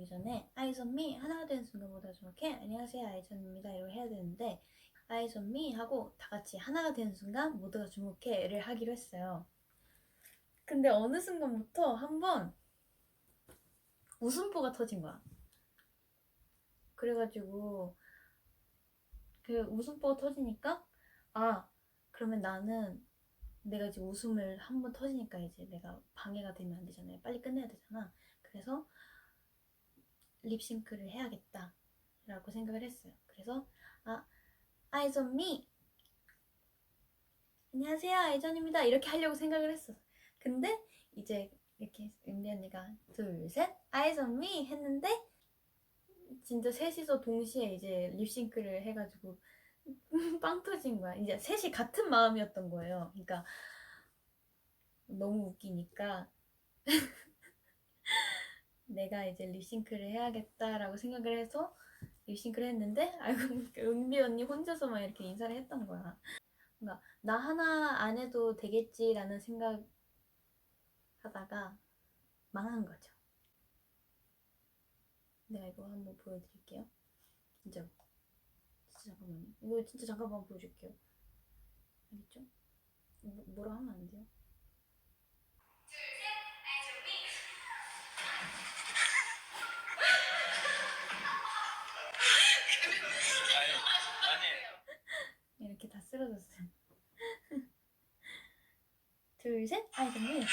되기 전에 me 하나가 되는 순간보다 정확해 안녕하세요 아이전입니다 이걸 해야 되는데 me 하고 다 같이 하나가 되는 순간 모두가 주목해를 하기로 했어요. 근데 어느 순간부터 한번 웃음보가 터진 거야. 그래가지고 그 웃음보가 터지니까 아 그러면 나는 내가 이제 웃음을 한 번 터지니까 이제 내가 방해가 되면 안 되잖아요. 빨리 끝내야 되잖아. 그래서 립싱크를 해야겠다라고 생각을 했어요. 그래서 아 me 안녕하세요 아이전입니다 이렇게 하려고 생각을 했어. 근데 이제 이렇게 은비 언니가 둘셋 me 했는데 진짜 셋이서 동시에 이제 립싱크를 해가지고 빵 터진 거야. 이제 셋이 같은 마음이었던 거예요. 그러니까 너무 웃기니까 내가 이제 립싱크를 해야겠다라고 생각을 해서 립싱크를 했는데 알고 보니까 은비 언니 혼자서만 이렇게 인사를 했던 거야. 그러니까 나 하나 안 해도 되겠지라는 생각 하다가 망한 거죠. 내가 이거 한번 보여드릴게요. 진짜 진짜 잠깐만요. 이거 진짜 잠깐만 보여줄게요. 알겠죠? 뭐, 뭐라 하면 안 돼요? 아니 아니 이렇게 다 쓰러졌어요. 둘, 셋, 아이전미.